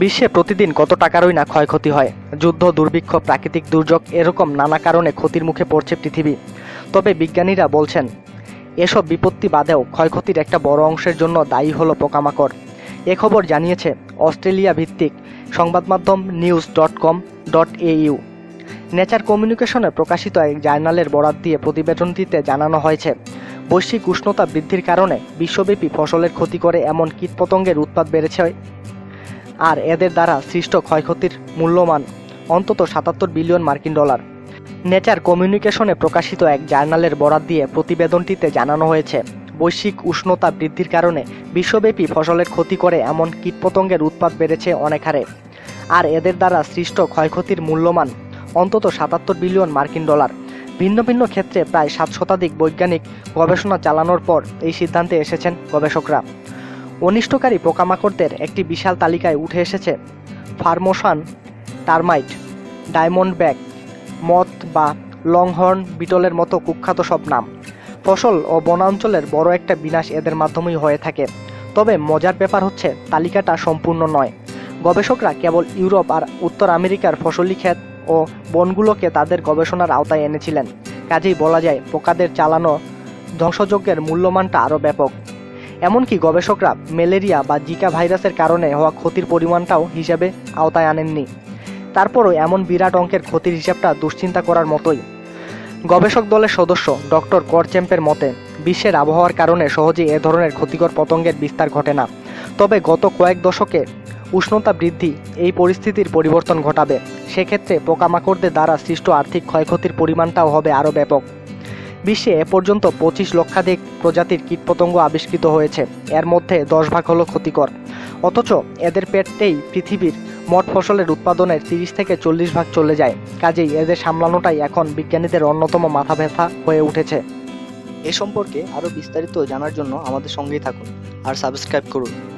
বিশ্বে প্রতিদিন কত টাকারই না ক্ষয়ক্ষতি হয়? যুদ্ধ, দুর্ভিক্ষ, প্রাকৃতিক দুর্যোগ এরকম নানা কারণে ক্ষতির মুখে পড়ছে পৃথিবী। তবে বিজ্ঞানীরা বলছেন, এসব বিপত্তি বাদেও ক্ষয়ক্ষতির একটা বড় অংশের জন্য দায়ী হলো পোকামাকড়। এ খবর জানিয়েছে অস্ট্রেলিয়া ভিত্তিক সংবাদ মাধ্যম news dot com dot AU nature কমিউনিকেশনে প্রকাশিত এক জার্নালের বরাত দিয়ে প্রতিবেদনটিতে জানানো হয়েছে, বৈশ্বিক উষ্ণতা বৃদ্ধির কারণে বিশ্বব্যাপী ফসলের ক্ষতি করে এমন কীটপতঙ্গের উৎপাদ বেড়েছে আর এদের দ্বারা সৃষ্ট ক্ষয়ক্ষতির মূল্যমান অন্তত সাতাত্তর বিলিয়ন মার্কিন ডলার। নেচার কমিউনিকেশনে প্রকাশিত এক জার্নালের বরাত দিয়ে প্রতিবেদনটিতে জানানো হয়েছে, বৈশ্বিক উষ্ণতা বৃদ্ধির কারণে বিশ্বব্যাপী ফসলের ক্ষতি করে এমন কীটপতঙ্গের উৎপাদ বেড়েছে অনেক হারে। আর এদের দ্বারা সৃষ্ট ক্ষয়ক্ষতির মূল্যমান অন্তত সাতাত্তর বিলিয়ন মার্কিন ডলার। ভিন্ন ভিন্ন ক্ষেত্রে প্রায় সাত শতাধিক বৈজ্ঞানিক গবেষণা চালানোর পর এই সিদ্ধান্তে এসেছেন গবেষকরা। অনিষ্টকারী পোকামাকড়দের একটি বিশাল তালিকায় উঠে এসেছে Formosan termite, diamond bag, moth বা লংহর্ন বিটলের মতো কুখ্যাত সব নাম। ফসল ও বনাঞ্চলের বড় একটা বিনাশ এদের মাধ্যমেই হয়ে থাকে। তবে মজার ব্যাপার হচ্ছে, তালিকাটা সম্পূর্ণ নয়। গবেষকরা কেবল ইউরোপ আর উত্তর আমেরিকার ফসলি ক্ষেত ও বনগুলোকে তাদের গবেষণার আওতায় এনেছিলেন। কাজেই বলা যায়, পোকাদের চালানো ধ্বংসযজ্ঞের মূল্যমানটা আরও ব্যাপক। এমনকি গবেষকরা ম্যালেরিয়া বা জিকা ভাইরাসের কারণে হওয়া ক্ষতির পরিমাণটাও হিসাবে আওতায় আনেননি। তারপরও এমন বিরাট অঙ্কের ক্ষতির হিসাবটা দুশ্চিন্তা করার মতোই। গবেষক দলের সদস্য ডক্টর করচেম্পের মতে, বিশ্বের আবহাওয়ার কারণে সহজেই এ ধরনের ক্ষতিকর পতঙ্গের বিস্তার ঘটে না। তবে গত কয়েক দশকে উষ্ণতা বৃদ্ধি এই পরিস্থিতির পরিবর্তন ঘটাবে। সেক্ষেত্রে পোকামাকড়দের দ্বারা সৃষ্ট আর্থিক ক্ষয়ক্ষতির পরিমাণটাও হবে আরও ব্যাপক। বিশ্বে এ পর্যন্ত পঁচিশ লক্ষাধিক প্রজাতির কীটপতঙ্গ আবিষ্কৃত হয়েছে। এর মধ্যে দশ ভাগ হলো ক্ষতিকর। অথচ এদের পেটেই পৃথিবীর মোট ফসলের উৎপাদনের তিরিশ থেকে চল্লিশ ভাগ চলে যায়। কাজেই এদের সামলানোটাই এখন বিজ্ঞানীদের অন্যতম মাথা ব্যথা হয়ে উঠেছে। এ সম্পর্কে আরও বিস্তারিত জানার জন্য আমাদের সঙ্গেই থাকুন আর সাবস্ক্রাইব করুন।